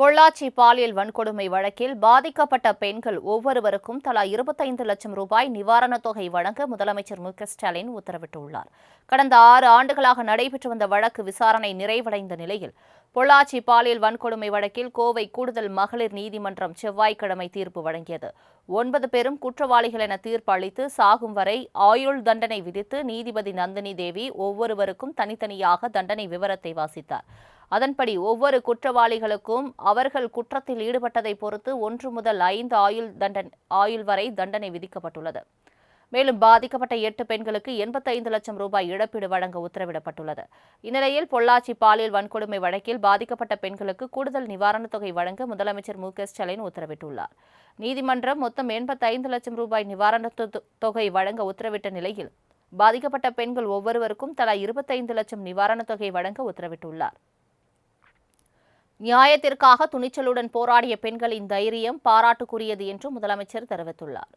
பொள்ளாச்சி பாலியல் வன்கொடுமை வழக்கில் பாதிக்கப்பட்ட பெண்கள் ஒவ்வொருவருக்கும் தலா இருபத்தைந்து லட்சம் ரூபாய் நிவாரணத் தொகை வழங்க முதலமைச்சர் மு ஸ்டாலின் உத்தரவிட்டுள்ளார். கடந்த ஆறு ஆண்டுகளாக நடைபெற்று வந்த வழக்கு விசாரணை நிறைவடைந்த நிலையில் பொள்ளாச்சி பாலியல் வன்கொடுமை வழக்கில் கோவை கூடுதல் மகளிர் நீதிமன்றம் செவ்வாய்க்கிழமை தீர்ப்பு வழங்கியது. ஒன்பது பேரும் குற்றவாளிகள் என தீர்ப்பு அளித்து சாகும் வரை ஆயுள் தண்டனை விதித்து நீதிபதி நந்தினி தேவி ஒவ்வொருவருக்கும் தனித்தனியாக தண்டனை விவரத்தை வாசித்தார். அதன்படி ஒவ்வொரு குற்றவாளிகளுக்கும் அவர்கள் குற்றத்தில் ஈடுபட்டதை பொறுத்து ஒன்று முதல் ஐந்து ஆயுள் தண்டனை ஆயுள் வரை தண்டனை விதிக்கப்பட்டுள்ளது. மேலும் பாதிக்கப்பட்ட எட்டு பெண்களுக்கு எண்பத்தைந்து லட்சம் ரூபாய் இழப்பீடு வழங்க உத்தரவிடப்பட்டுள்ளது. இந்நிலையில் பொள்ளாச்சி பாலியல் வன்கொடுமை வழக்கில் பாதிக்கப்பட்ட பெண்களுக்கு கூடுதல் நிவாரணத் தொகை வழங்க முதலமைச்சர் மு. க. ஸ்டாலின் உத்தரவிட்டுள்ளார். நீதிமன்றம் மொத்தம் எண்பத்தைந்து லட்சம் ரூபாய் நிவாரணத் தொ- தொகை வழங்க உத்தரவிட்ட நிலையில் பாதிக்கப்பட்ட பெண்கள் ஒவ்வொருவருக்கும் தலா இருபத்தைந்து லட்சம் நிவாரணத் தொகை வழங்க உத்தரவிட்டுள்ளார். நியாயத்திற்காக துணிச்சலுடன் போராடிய பெண்களின் தைரியம் பாராட்டுக்குரியது என்று முதலமைச்சர் தெரிவித்துள்ளார்.